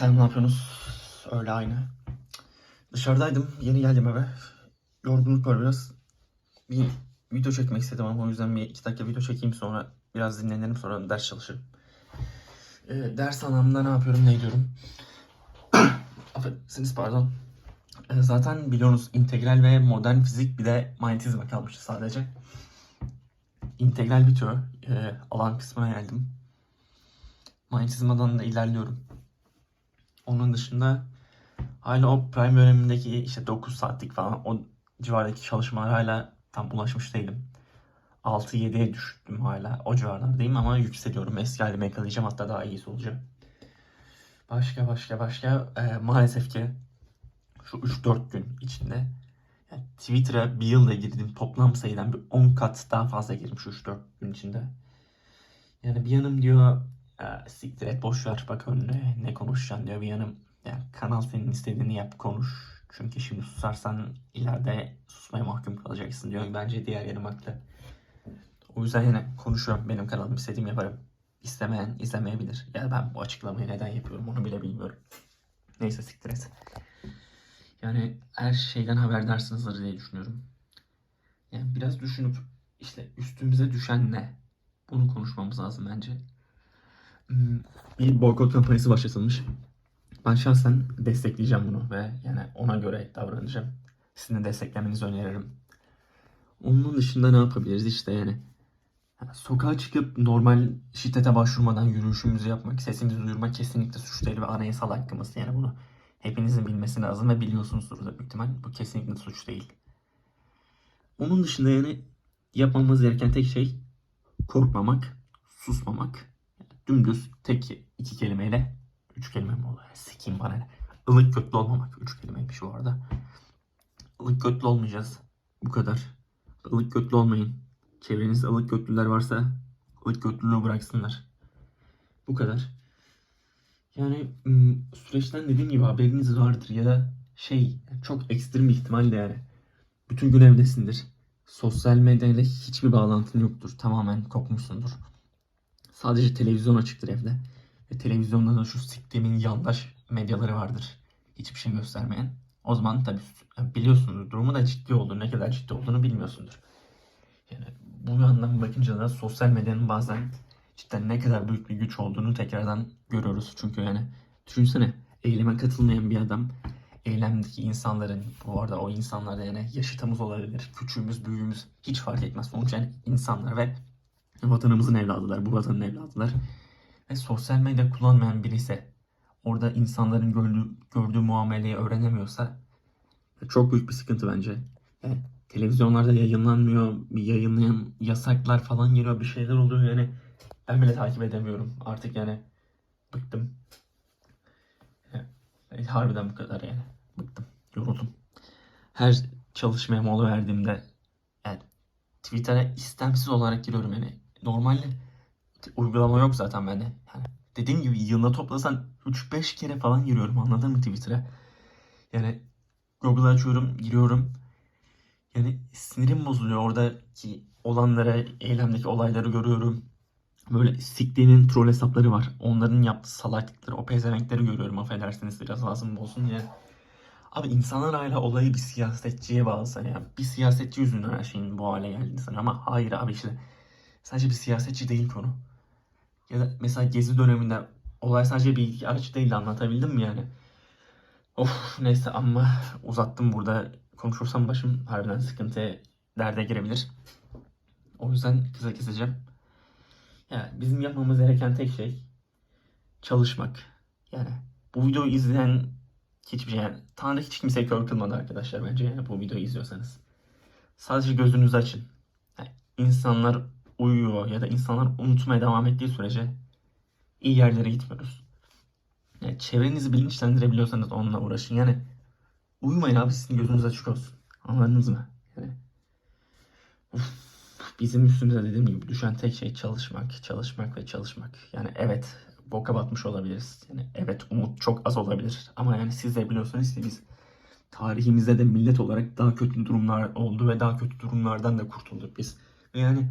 Sen ne yapıyorsunuz? Öyle aynı. Dışarıdaydım. Yeni geldim eve. Yorgunluk var biraz. Bir video çekmek istedim ama o yüzden bir iki dakika video çekeyim sonra biraz dinlenirim sonra ders çalışırım. Ee, ders anlamında ne yapıyorum ne ediyorum. Affedersiniz pardon. Ee, zaten biliyorsunuz integral ve modern fizik bir de manyetizma kalmıştı sadece. İntegral bitiyor. Ee, alan kısmına geldim. Manyetizmadan da ilerliyorum. Onun dışında hala o prime dönemindeki işte 9 saatlik falan o civardaki çalışmalar hala tam ulaşmış değilim. 6-7'ye düştüm hala. O civarlardayım ama yükseliyorum. Eski halime yakalayacağım. Hatta daha iyisi olacağım. Başka başka başka. Ee, maalesef ki şu 3-4 gün içinde yani Twitter'a bir yılda girdim. Toplam sayıdan bir 10 kat daha fazla girdim şu 3-4 gün içinde. Yani bir yanım diyor "Aa, siktir et boş ver bak önüne ne konuşacaksın diyor. Bir yanım ya kanal senin istediğini yap konuş. Çünkü şimdi susarsan ileride susmaya mahkum kalacaksın diyor. Bence diğer yanım haklı. O yüzden yine konuşuyorum. Benim kanalım istediğim yaparım. İstemeyen izlemeyebilir. Ya ben bu açıklamayı neden yapıyorum onu bile bilmiyorum. Neyse siktir et. Yani her şeyden haberdarsınızdır diye düşünüyorum. Yani biraz düşünüp işte üstümüze düşen ne? Bunu konuşmamız lazım bence. Hmm, Bir boykot kampanyası başlatılmış. Ben şahsen destekleyeceğim bunu ve yani ona göre davranacağım. Sizin de desteklemenizi öneririm. Onun dışında ne yapabiliriz işte yani. Ya, Sokağa çıkıp normal şiddete başvurmadan yürüyüşümüzü yapmak, sesimizi duyurmak kesinlikle suç değil ve anayasal hakkımız. Yani bunu hepinizin bilmesi lazım ve biliyorsunuzdur da büyük ihtimal. Bu kesinlikle suç değil. Onun dışında yani yapmamız gereken tek şey korkmamak, susmamak. Dümdüz tek iki kelimeyle, üç kelime mi oluyor? Sikeyim bana ne. Ilık köklü olmamak. Üç kelimeymiş bu arada. Ilık köklü olmayacağız. Bu kadar. Ilık köklü olmayın. Çevrenizde ılık köklüler varsa ılık köklülüğü bıraksınlar. Bu kadar. Yani süreçten dediğim gibi haberiniz vardır ya da şey çok ekstrem bir ihtimalle yani. Bütün gün evdesindir. Sosyal medyayla hiçbir bağlantın yoktur. Tamamen kopmuşsundur. Sadece televizyon açıktır evde. Ve televizyonda da şu siktimin yandaş medyaları vardır. Hiçbir şey göstermeyen. O zaman tabii biliyorsunuz durumu da ciddi olduğunu, ne kadar ciddi olduğunu bilmiyorsundur. Yani bu yandan bakınca da sosyal medyanın bazen cidden ne kadar büyük bir güç olduğunu tekrardan görüyoruz. Çünkü yani düşünsene eyleme katılmayan bir adam eylemdeki insanların bu arada o insanlar da yani yaşıtımız olabilir, küçüğümüz, büyüğümüz hiç fark etmez. Sonuç yani insanlar ve vatanımızın evladılar, bu vatanın evladılar. Ve sosyal medya kullanmayan biri ise orada insanların gördüğü, gördüğü muameleyi öğrenemiyorsa çok büyük bir sıkıntı bence. Yani televizyonlarda yayınlanmıyor, yayınlayan yasaklar falan geliyor, bir şeyler oluyor yani. Ben bile takip edemiyorum. Artık yani bıktım. Yani, harbiden bu kadar yani. Bıktım, yoruldum. Her çalışmaya mola verdiğimde yani Twitter'a istemsiz olarak giriyorum yani. Normalde uygulama yok zaten bende. Yani dediğim gibi yılda toplasan 3-5 kere falan giriyorum anladın mı Twitter'a? Yani Google'ı açıyorum, giriyorum. Yani sinirim bozuluyor oradaki olanlara, eylemdeki olayları görüyorum. Böyle siktiğinin troll hesapları var. Onların yaptığı salaklıkları, o pezevenkleri görüyorum. Affedersiniz biraz lazım olsun diye. Abi insanlar hala olayı bir siyasetçiye bağlasa ya. Bir siyasetçi yüzünden her şeyin bu hale geldiğini sanıyor ama hayır abi işte. Sadece bir siyasetçi değil konu. Ya da mesela Gezi döneminde olay sadece bir araç değil anlatabildim mi yani? Of neyse ama uzattım burada. Konuşursam başım harbiden sıkıntıya derde girebilir. O yüzden kısa keseceğim. Yani bizim yapmamız gereken tek şey çalışmak. Yani bu videoyu izleyen hiçbir şey yani Tanrı hiç kimseye kör kılmadı arkadaşlar bence yani bu videoyu izliyorsanız. Sadece gözünüzü açın. Yani insanlar uyuyor ya da insanlar unutmaya devam ettiği sürece iyi yerlere gitmiyoruz. Yani çevrenizi bilinçlendirebiliyorsanız onunla uğraşın. Yani uyumayın abi sizin gözünüz açık olsun. Anladınız mı? Yani uf, bizim üstümüze dediğim gibi düşen tek şey çalışmak, çalışmak ve çalışmak. Yani evet boka batmış olabiliriz. Yani evet umut çok az olabilir. Ama yani siz de biliyorsunuz ki biz tarihimizde de millet olarak daha kötü durumlar oldu ve daha kötü durumlardan da kurtulduk biz. Yani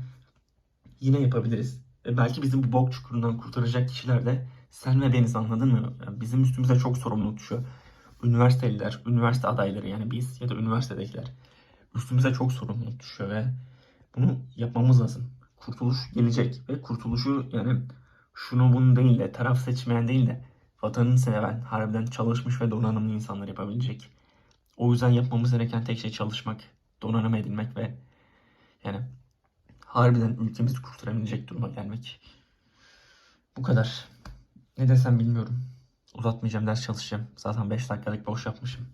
yine yapabiliriz. Ve belki bizi bu bok çukurundan kurtaracak kişiler de sen ve beniz anladın mı? Yani bizim üstümüze çok sorumluluk düşüyor. Üniversiteliler, üniversite adayları yani biz ya da üniversitedekiler üstümüze çok sorumluluk düşüyor ve bunu yapmamız lazım. Kurtuluş gelecek ve kurtuluşu yani şunu bunu değil de taraf seçmeyen değil de vatanını seven, harbiden çalışmış ve donanımlı insanlar yapabilecek. O yüzden yapmamız gereken tek şey çalışmak, donanım edinmek ve yani harbiden ülkemizi kurtarabilecek duruma gelmek. Bu kadar. Ne desem bilmiyorum. Uzatmayacağım, ders çalışacağım. Zaten 5 dakikalık boş yapmışım.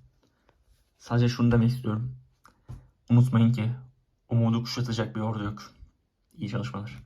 Sadece şunu demek istiyorum. Unutmayın ki umudu kuşatacak bir ordu yok. İyi çalışmalar.